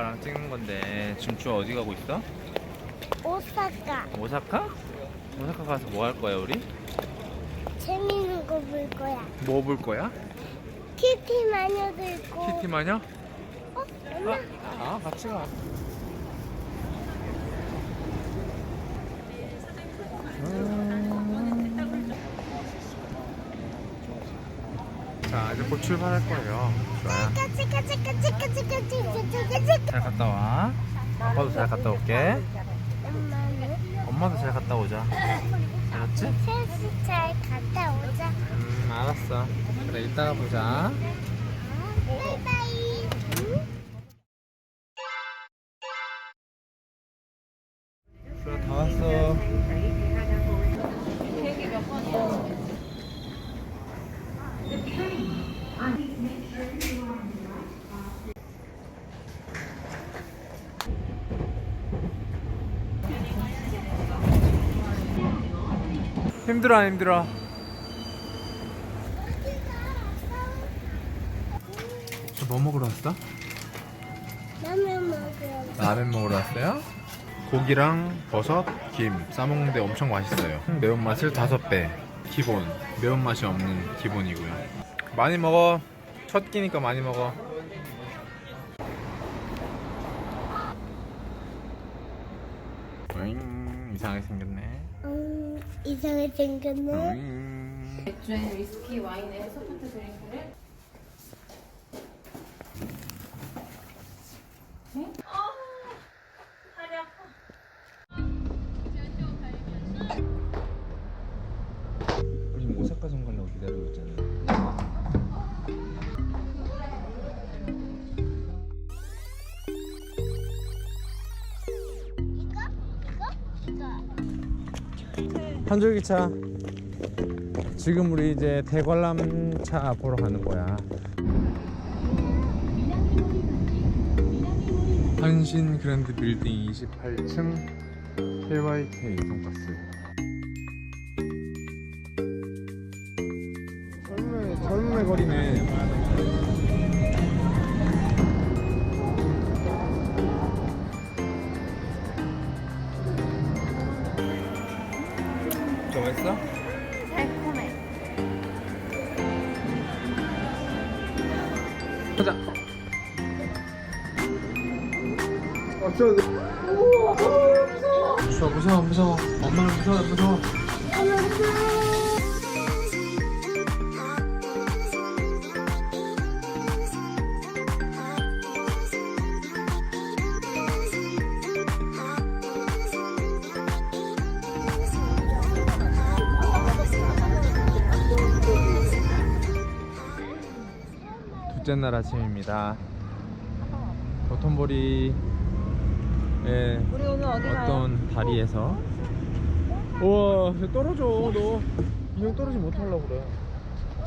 아빠랑 찍는 건데 준추 어디 가고 있어? 오사카 오사카? 오사카 가서 뭐 할 거야 우리? 재밌는 거 볼 거야. 뭐 볼 거야? 키티 마녀도 있고. 키티 마녀? 어? 엄마. 아, 아 같이 가. 자 이제 곧 출발할 거예요. 좋아요. 잘 갔다 와. 아빠도 잘 갔다 올게. 엄마도 잘 갔다 오자. 알았지? 셋이 잘 갔다 오자 음 알았어. 그래 이따가 보자. 음, 바이바이. 힘들어 안 힘들어? 저 뭐 먹으러 왔어? 라면 먹으러. 라면 먹으러 왔어요? 고기랑 버섯, 김 싸먹는데 엄청 맛있어요. 매운맛을 다섯 배. 기본. 매운맛이 없는 기본이고요. 많이 먹어. 첫 끼니까 많이 먹어. 으잉, 이상하게 생겼네. 음 이상하게 생겼네. 맥주에 위스키, 와인에 소프트 드링크를 한줄기차. 지금 우리 이제 대관람차 보러 가는 거야. 한신 그랜드 빌딩 28층 KYK 돈가스. 젊은 거리네. 좋아했어? 달콤해. 가자. 어쩌? 무서워 무서워 무서워. 엄마는 무서워 무서워. 둘째 날 아침입니다. 도톤보리의 어떤 다리에서. 우와 쟤 떨어져 너. 인형 떨어지면 어떡하려고 그래.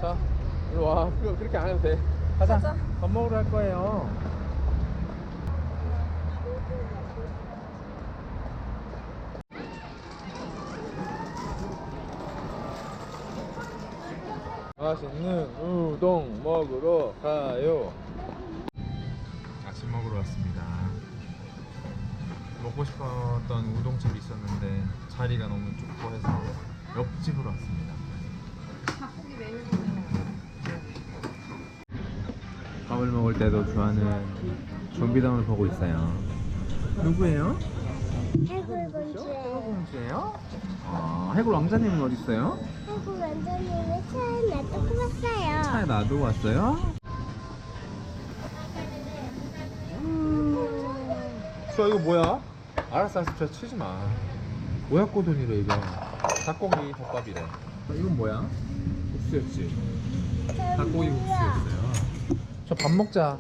자 이리 와. 그거 그렇게 안 해도 돼. 가자. 밥 먹으러 갈 거예요 맛있는 우동 먹으러 가요 아침 먹으러 왔습니다 먹고 싶었던 우동집이 있었는데 자리가 너무 좁고 해서 옆집으로 왔습니다. 밥을 먹을 때도 좋아하는 좀비담을 보고 있어요. 누구예요? 해골 공주예요. 공주예요? 아, 해골 왕자님은 어디 있어요? 차에 놔두고 왔어요. 차에? 저 이거 뭐야? 알았어 알았어 저 치지 마 모약고돈이래 이거 닭고기 덮밥이래 어, 이건 뭐야? 국수였지? 닭고기 국수였어요 저 밥 먹자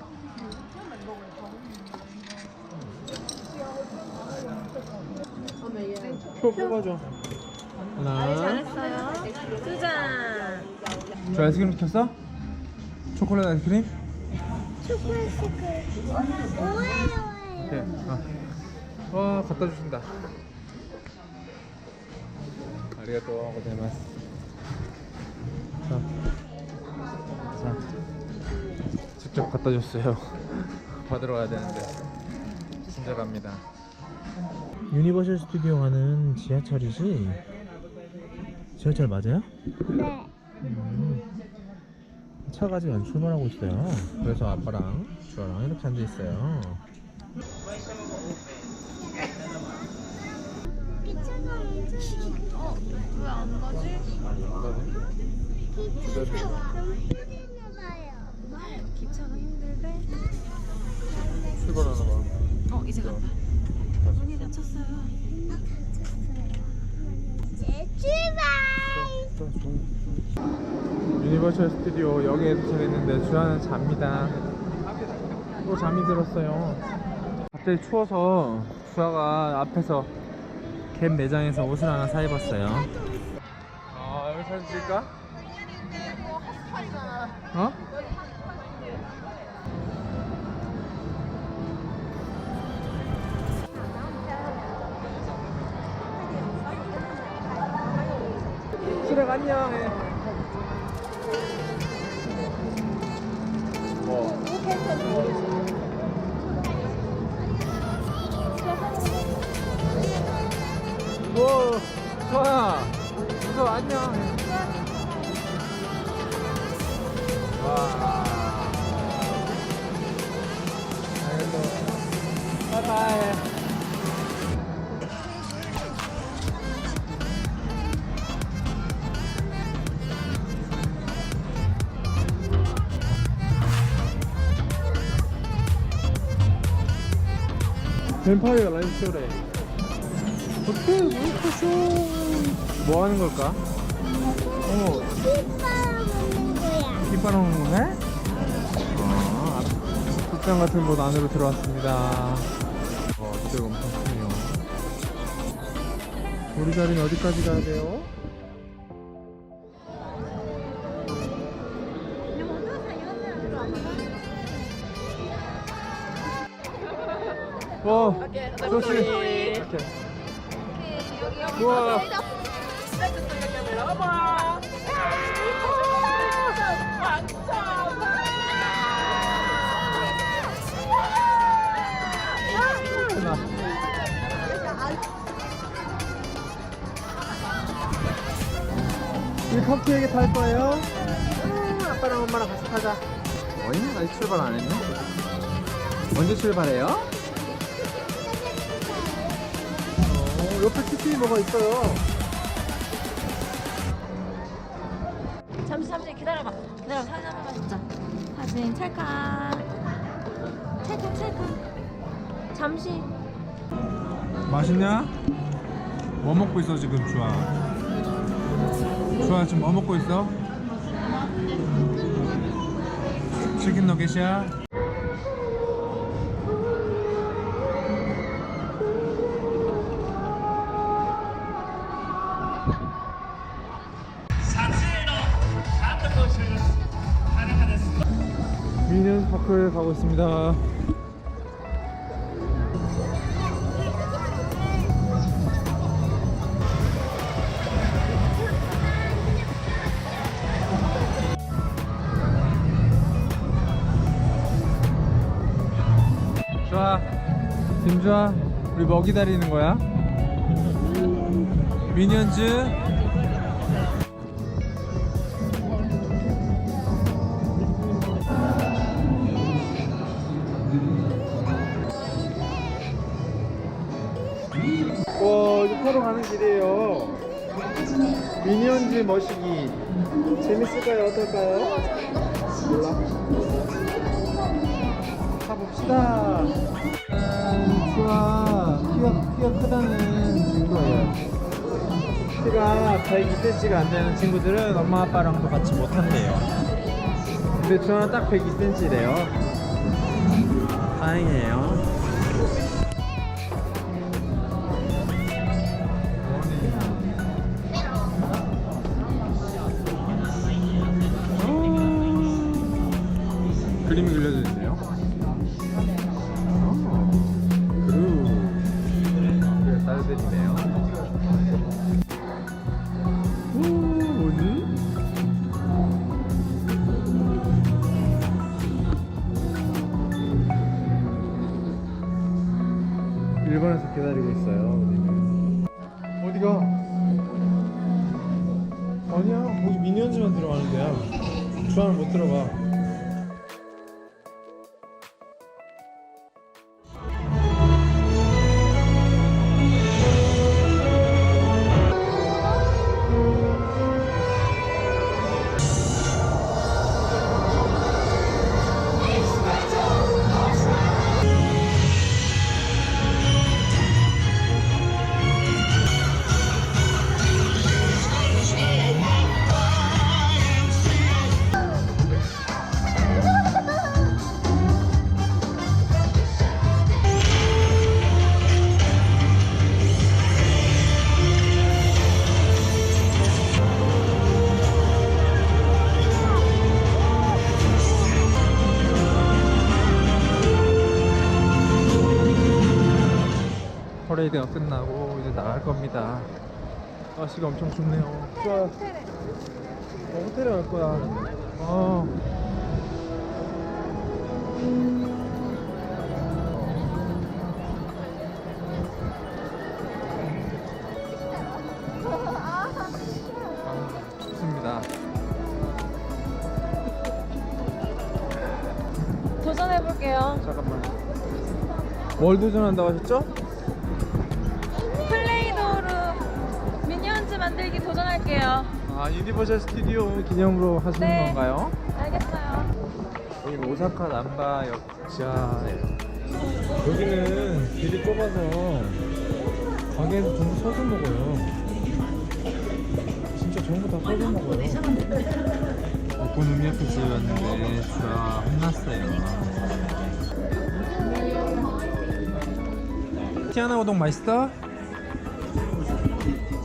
표 뽑아줘 하나 잘했어요. 두 잔. 저 아이스크림 시켰어? 초콜릿 아이스크림? 초콜릿 스크. 오해요. 네. 아. 와 갖다 주신다. 아리가또 고자이마스. 자, 자, 직접 갖다 줬어요. 받으러 가야 되는데. 진짜 갑니다. 유니버셜 스튜디오 가는 지하철이지? 지하철 맞아요? 네. 음. 차가 안 출발하고 있어요. 그래서 아빠랑 주아랑 이렇게 앉아 있어요. 어, 왜 안 가지? 기차가 힘들대. 출발하나 봐. 어, 이제 간다. 문이 닫혔어요. 유니버셜 스튜디오 역에 도착했는데 주아는 잡니다. 또 잠이 들었어요. 갑자기 추워서 주아가 앞에서 갭 매장에서 옷을 하나 사 입었어요. 아 여기 사진 찍을까? 어? 수렉 안녕. 해. 뭐? 뭐? 좋아. 무서 안녕. 뱀파이어 라이브 쇼래. 어떻게 왜 쇼? 뭐 하는 걸까? 어, 먹는 거야. 깃발 오는 거네? 아. 극장 같은 곳 안으로 들어왔습니다. 와, 진짜 엄청 크네요. 우리 자리는 어디까지 가야 돼요? 와, 조심. 오케이. 우와. 우리 커피에게 탈 거예요? 음, 아빠랑 엄마랑 같이 타자. 어이? 아직 출발 안 했네? 언제 출발해요? 옆에 TV 뭐가 있어요. 잠시 잠시 기다려봐. 기다려 사진 한 번만 찍자. 사진 찰칵. 찰칵 찰칵. 잠시. 맛있냐? 뭐 먹고 있어 지금 주아? 주아 지금 뭐 먹고 있어? 치킨 너겟이야? 파크에 가고 있습니다. 좋아 김주아 우리 뭐 기다리는 거야? 미니언즈 와 이거 타러 가는 길이에요 미니언즈 머시기 재밌을까요 어떨까요? 몰라 가봅시다. 음, 좋아. 키가, 키가 크다는 증거예요. 키가 102cm가 안 되는 친구들은 엄마 아빠랑도 같이 못 한대요. 근데 주아는 딱 102cm래요. 다행이에요. 1번에서 기다리고 있어요. 우리는. 어디가? 아니야, 거기 미니언즈만 들어가는 데야. 주안을 못 들어가. 퍼레이드가 끝나고 이제 나갈 겁니다. 날씨가 엄청 춥네요. 좋아. 어, 호텔에 갈 거야. 어. 아, 춥습니다. 도전해볼게요. 잠깐만. 뭘 도전한다고 하셨죠? 유니버셜 스튜디오 기념으로 하시는 네. 건가요? 알겠어요. 여기 오사카 남바 역자예요. 여기는 길이 좁아서 가게에서 전부 서서 먹어요. 진짜 전부 다 서서 먹어요. 오코노미야키 집에 왔는데 주아 혼났어요. 티아나 우동 맛있어?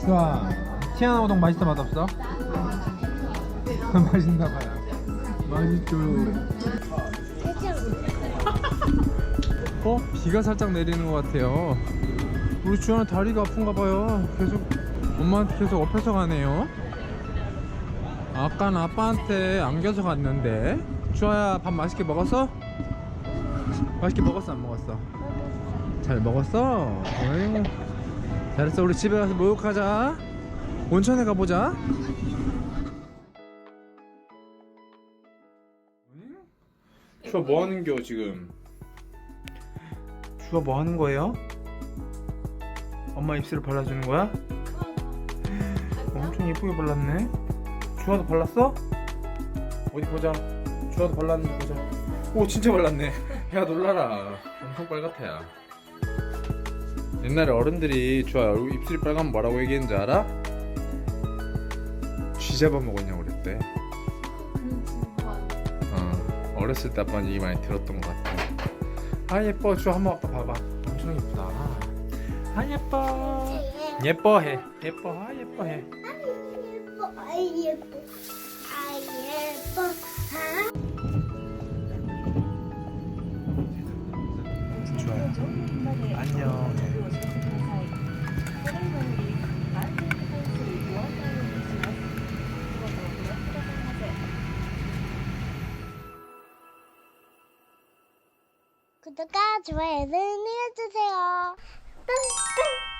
주아 티아나 우동 맛있어 맛없어? 맛있나 봐요. 맛있죠. 어? 비가 살짝 내리는 것 같아요. 우리 주아는 다리가 아픈가 봐요. 계속 엄마한테 계속 업혀서 가네요. 아까는 아빠한테 안겨서 갔는데 주아야 밥 맛있게 먹었어? 맛있게 먹었어 안 먹었어? 잘 먹었어? 어휴 잘했어 우리 집에 가서 목욕하자 온천에 가보자 주아 뭐 하는겨 지금? 주아 뭐 하는 거예요? 엄마 입술을 발라주는 거야? 엄청 예쁘게 발랐네. 주아도 발랐어? 어디 보자. 주아도 발랐는지 보자. 오 진짜 발랐네. 야 놀라라. 엄청 빨갛다 야. 옛날에 어른들이 주아 입술이 빨가면 뭐라고 얘기했는지 알아? 쥐 잡아 먹었냐고 그랬대. 어, 어렸을 때 아빠는 얘기 많이 들었던 것 같아. 아 예뻐 주아 한번 아빠 봐봐. 엄청 예쁘다. 아 예뻐. 예뻐해. 예뻐. 아 예뻐해. 예뻐, 아이 예뻐, 아이 예뻐. 아. 좋아요. 안녕. 구독과 좋아요는 눌러주세요. 뿅뿅.